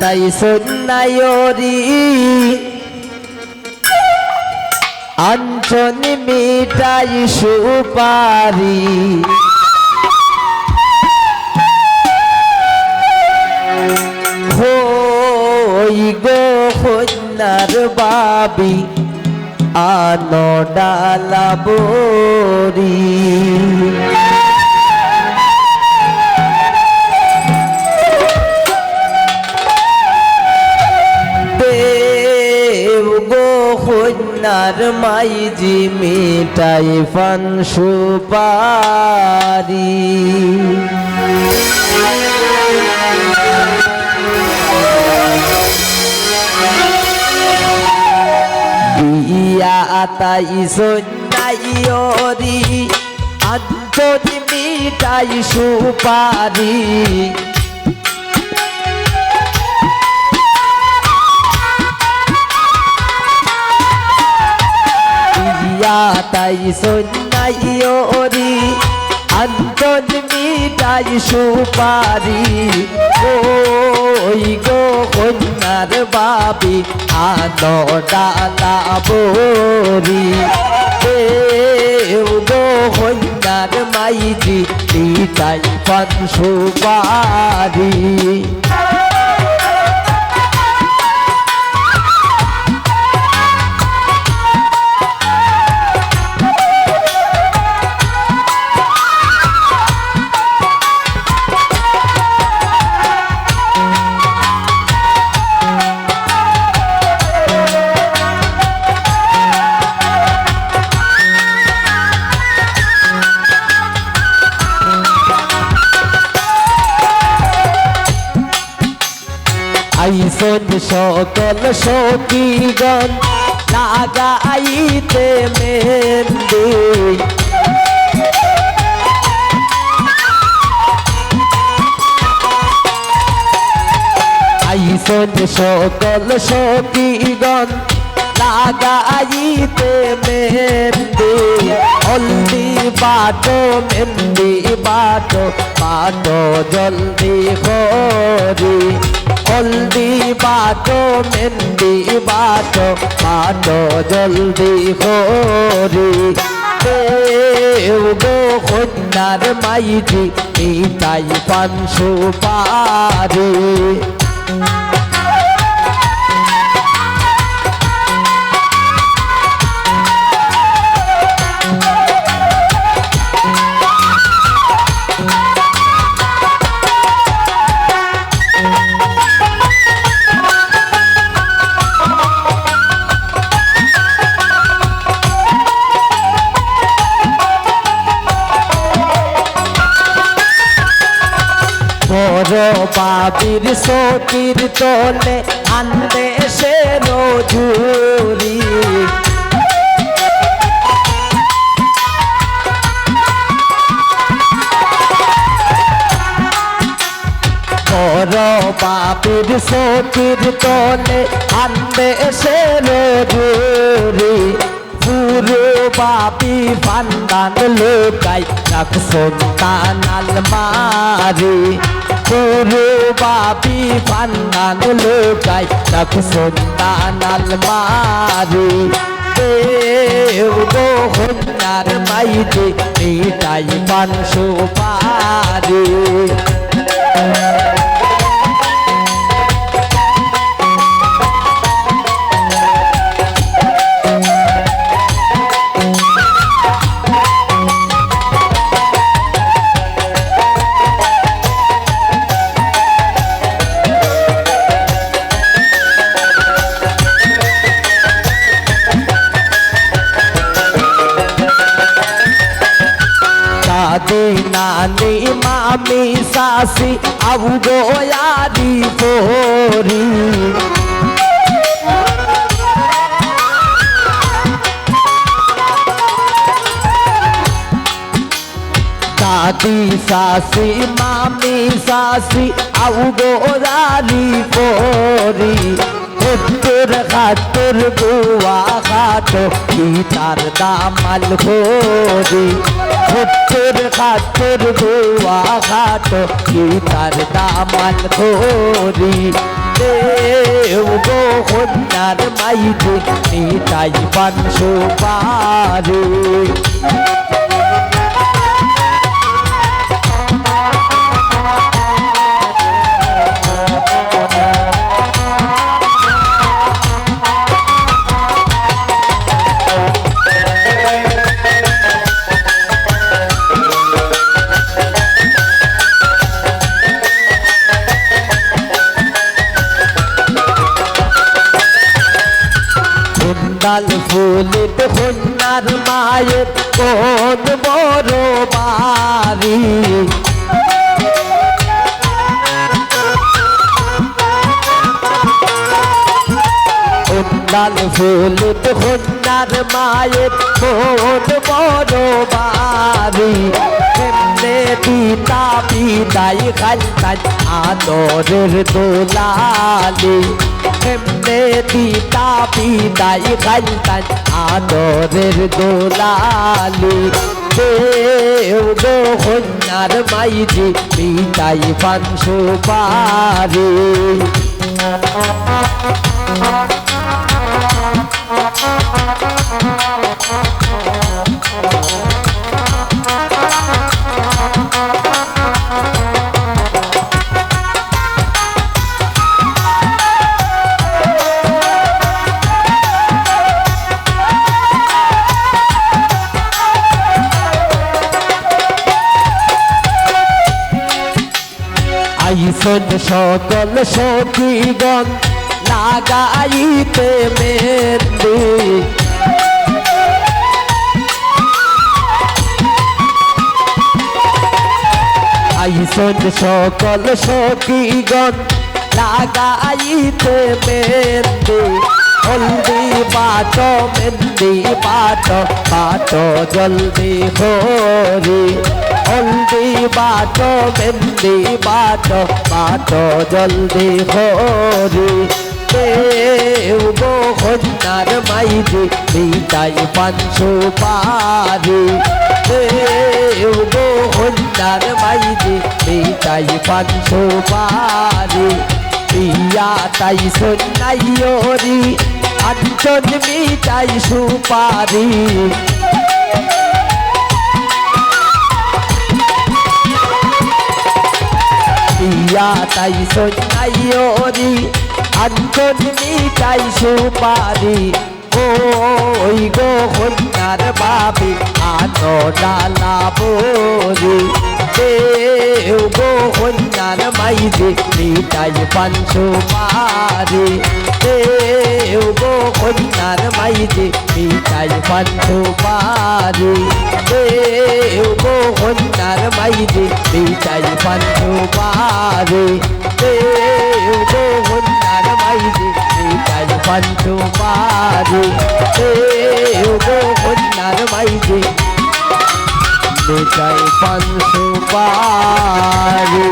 তাই সন্ন্যায়রি আঞ্চনি মিটাই সুপারি। হই গো কন্যার বাবি আনো ডালাবরি দেব কন্যার মাইজি মিটাই ফান সুপারি। বিয়া আতাই সন্ন্যাইরি আন্তরি মিটাই সুপারি। তাই সন্ন্যাইরি আন্তর মিটাই সুপারি। ওই গো কন্যার বাবি আনো ডালা বরি গো কন্যার মাইজি মিটাই পান সুপারি। আইসন সকল সখীগণ লাগাইতে মেহেন্দি। আইসন সকল সখীগণ লাগাইতে মেহেন্দি। হলদি বাটো, মেহেন্দি বাটো বাটো জলদি করি হলদি বাটো মেহেন্দি বাটো বাটো জলদি হরি গো কন্যার মাইজি নিতাই পাঁচশো পারি বড় বাবির সকির তোলে আনবে সে রজুরি বড় বাবির সকির তোলে আনবে সে রজুরি পুরো বাপি বান্দান লোকাই রাখ সন্তান আলমারি। পুরো বাপি পান্নান লোকাই রাখ সন্তান আলমারি দেও গো হন্যার মাইতে এটাই পানশো পারি दासी अब गो यारी पोरी दादी, सासी, मामी, सासी, अब गो यारी पोरी पुत्र खातुर बुआ खातो, की तार दामल खोरी খাতর গোয়া খাটো কি তার দামাল দেও গো কন্যার মাইতে নিতাই পান সুপারি। কুন্ডাল ফুলিত কন্যার মায়ের কোন বড় বাড়ি? কুন্ডাল ফুলিত কন্যার মায়ের কোন বড় বাড়ি? কেমনে পিতা পিতাই খালতান আদরের দোলালি? কেমনে পিতা পিতাই খাইতাই আদরের দোলালি। হন্যার মাইজি পিতাই Thank পারি আইসন সকল সখীগণ লাগাইতে মেহেন্দি। আইসন সকল সখীগণ লাগাইতে মেহেন্দি। হলদি বাট মেহেন্দি বাট বাট, জলদি হরি হলদি বাট মেহেন্দি বাট বাট, জলদি হরি গো কন্যার মাইজি বিদাই পাঁচশো পারি। গো কন্যার মাইজি বিদাই পাঁচশো পারি। পিয়া তাই সন্ন্যাইরি আঞ্চল মিটাই সুপারি। পিয়া তাই সন্ন্যাইরি আঞ্চল মিটাই সুপারি। ওই গো কন্যার বাবি আনো ডালা বরি দেও গো কন্যার মাইজি মিটাই পাঁচশো পারি দেও গো কন্যার মাইজি মিটাই পাঁচশো পারি দেও গো কন্যার মাইজি মিটাই পাঁচশো পারি দেও গো কন্যার মাইজি মিটাই পাঁচশো পারি দেও গো কন্যার মাইজি মিটাই পান পারি